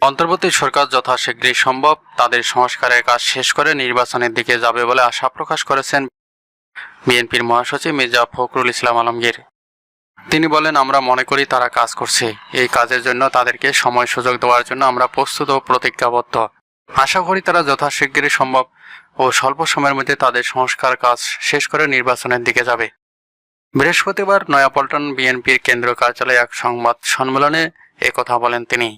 অন্তর্বর্তী সরকার যথাশীঘ্রই সম্ভব তাদের সংস্কারের কাজ শেষ করে নির্বাচনের দিকে যাবে বলে আশা প্রকাশ করেছেন বিএনপির মহাসচিব মির্জা ফখরুল ইসলাম আলমগীর। তিনি বলেন, আমরা মনে করি তারা কাজ করছে। এই কাজের জন্য তাদেরকে সময় সুযোগ দেওয়ার জন্য আমরা প্রস্তুত ও প্রতিজ্ঞাবদ্ধ। আশা করি তারা যথাশীঘ্রই সম্ভব ও স্বল্প সময়ের মধ্যে তাদের সংস্কার কাজ শেষ করে নির্বাচনের দিকে যাবে। বৃহস্পতিবার নয়াপল্টন বিএনপির কেন্দ্রীয় কার্যালয়ে এক সংবাদ সম্মেলনে কথা বলেন তিনি।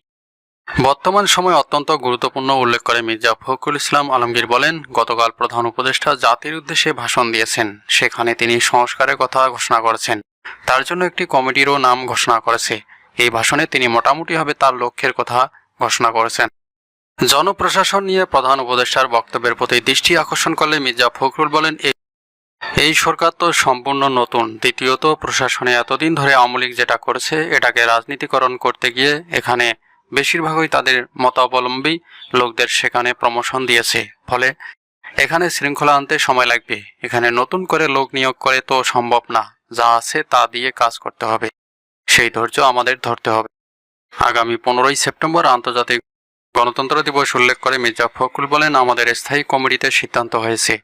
বর্তমান সময় অত্যন্ত গুরুত্বপূর্ণ উল্লেখ করে মির্জা ফখরুল ইসলাম আলমগীর বলেন, গতকাল প্রধান উপদেষ্টা জাতির উদ্দেশ্যে ভাষণ দিয়েছেন। সেখানে তিনি সংস্কারের কথা ঘোষণা করেছেন। তার জন্য একটি কমিটিরও নাম ঘোষণা করেছে। এই ভাষণে তিনি মোটামুটিভাবে তার লক্ষ্যের কথা ঘোষণা করেছেন। জনপ্রশাসন নিয়ে প্রধান উপদেষ্টার বক্তব্যের প্রতি দৃষ্টি আকর্ষণ করলে মির্জা ফখরুল বলেন "এই- সরকার তো সম্পূর্ণ নতুন। দ্বিতীয়ত, প্রশাসনে এতদিন ধরে আওয়ামী যেটা করেছে, এটাকে রাজনীতিকরণ করতে গিয়ে এখানে বেশিরভাগই তাদের মতাবলম্বী লোকদের সেখানে প্রমোশন দিয়েছে। ফলে এখানে শৃঙ্খলা আনতে সময় লাগবে। এখানে নতুন করে লোক নিয়োগ করে তো সম্ভব না। যা আছে তা দিয়ে কাজ করতে হবে। সেই ধৈর্য আমাদের ধরতে হবে। আগামী পনেরোই সেপ্টেম্বর আন্তর্জাতিক গণতন্ত্র দিবস উল্লেখ করে মির্জা ফখরুল বলেন, আমাদের স্থায়ী কমিটিতে সিদ্ধান্ত হয়েছে।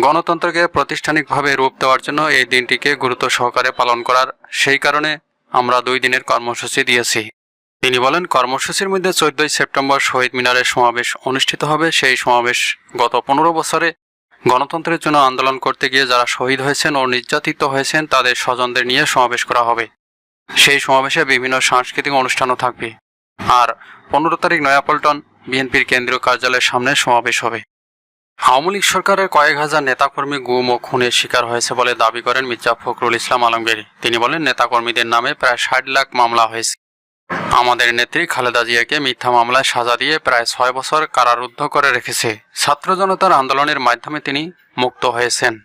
গণতন্ত্রকে প্রাতিষ্ঠানিকভাবে রূপ দেওয়ার জন্য এই দিনটিকে গুরুত্ব সহকারে পালন করার। সেই কারণে আমরা দুই দিনের কর্মসূচি দিয়েছি। তিনি বলেন, কর্মসূচির মধ্যে চোদ্দই সেপ্টেম্বর শহীদ মিনারের সমাবেশ অনুষ্ঠিত হবে। সেই সমাবেশ গত পনেরো বছরে গণতন্ত্রের জন্য আন্দোলন করতে গিয়ে যারা শহীদ হয়েছেন ও নির্যাতিত হয়েছেন, তাদের স্বজনদের নিয়ে সমাবেশ করা হবে। সেই সমাবেশে বিভিন্ন সাংস্কৃতিক অনুষ্ঠানও থাকবে। আর পনেরো তারিখ নয়াপল্টন বিএনপির কেন্দ্রীয় কার্যালয়ের সামনে সমাবেশ হবে। আওয়ামী লীগ সরকারের কয়েক হাজার নেতাকর্মী গুম ও খুনের শিকার হয়েছে বলে দাবি করেন মির্জা ফখরুল ইসলাম আলমগীর। তিনি বলেন, নেতাকর্মীদের নামে প্রায় ষাট লাখ মামলা হয়েছে। আমাদের নেত্রী খালেদা জিয়াকে মিথ্যা মামলায় সাজা দিয়ে প্রায় ছয় বছর কারারুদ্ধ করে রেখেছে। ছাত্র জনতার আন্দোলনের মাধ্যমে তিনি মুক্ত হয়েছেন।